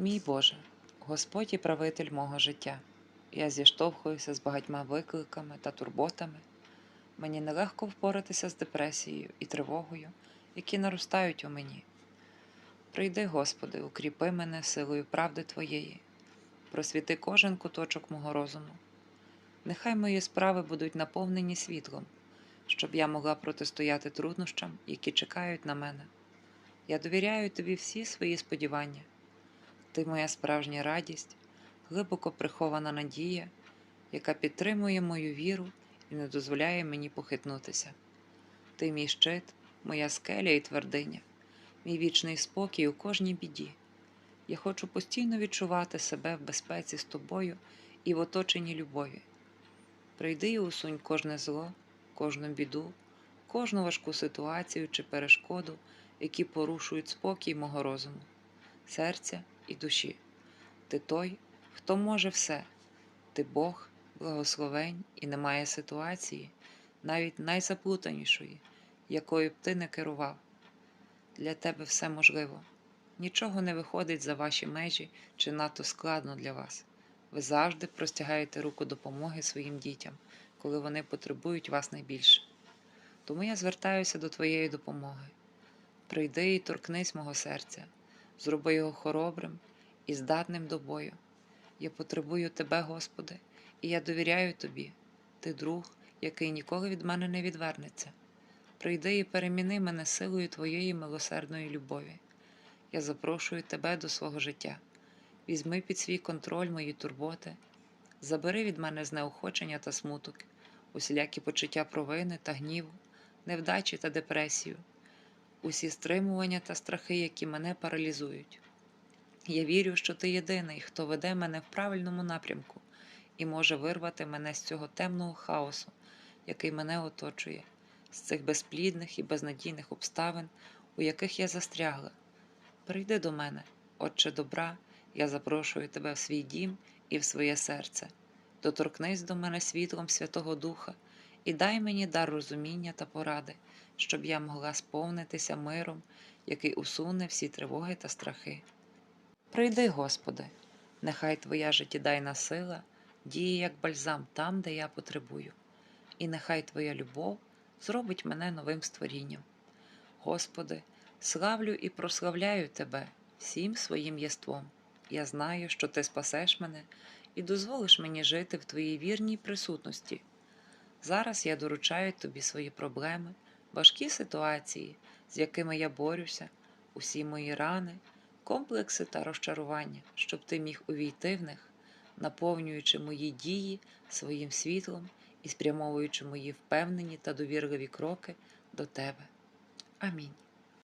Мій Боже, Господь і правитель мого життя, я зіштовхуюся з багатьма викликами та турботами. Мені нелегко впоратися з депресією і тривогою, які наростають у мені. Прийди, Господи, укріпи мене силою правди Твоєї, просвіти кожен куточок мого розуму. Нехай мої справи будуть наповнені світлом, щоб я могла протистояти труднощам, які чекають на мене. Я довіряю тобі всі свої сподівання. Ти моя справжня радість, глибоко прихована надія, яка підтримує мою віру і не дозволяє мені похитнутися. Ти мій щит, моя скеля і твердиня, мій вічний спокій у кожній біді. Я хочу постійно відчувати себе в безпеці з тобою і в оточенні любові. Прийди і усунь кожне зло, кожну біду, кожну важку ситуацію чи перешкоду, які порушують спокій мого розуму, серця і душі. Ти той, хто може все, ти Бог, благословень і немає ситуації, навіть найзаплутанішої, якою б ти не керував. Для тебе все можливо. Нічого не виходить за ваші межі чи надто складно для вас. Ви завжди простягаєте руку допомоги своїм дітям, коли вони потребують вас найбільше. Тому я звертаюся до Твоєї допомоги. Прийди і торкнись мого серця, зроби його хоробрим і здатним до бою. Я потребую Тебе, Господи, і я довіряю Тобі, Ти друг, який ніколи від мене не відвернеться. Прийди і переміни мене силою Твоєї милосердної любові. Я запрошую Тебе до свого життя. Візьми під свій контроль мої турботи, забери від мене знеохочення та смуток, усілякі почуття провини та гніву, невдачі та депресію, усі стримування та страхи, які мене паралізують. Я вірю, що ти єдиний, хто веде мене в правильному напрямку і може вирвати мене з цього темного хаосу, який мене оточує, з цих безплідних і безнадійних обставин, у яких я застрягла. Прийди до мене, Отче добра, я запрошую тебе в свій дім і в своє серце. Доторкнись до мене світлом Святого Духа і дай мені дар розуміння та поради, щоб я могла сповнитися миром, який усуне всі тривоги та страхи. Прийди, Господи, нехай Твоя життєдайна сила діє як бальзам там, де я потребую, і нехай Твоя любов зробить мене новим створінням. Господи, славлю і прославляю Тебе всім своїм єством. Я знаю, що Ти спасеш мене і дозволиш мені жити в Твоїй вірній присутності. Зараз я доручаю Тобі свої проблеми, важкі ситуації, з якими я борюся, усі мої рани, комплекси та розчарування, щоб ти міг увійти в них, наповнюючи мої дії своїм світлом і спрямовуючи мої впевнені та довірливі кроки до Тебе. Амінь.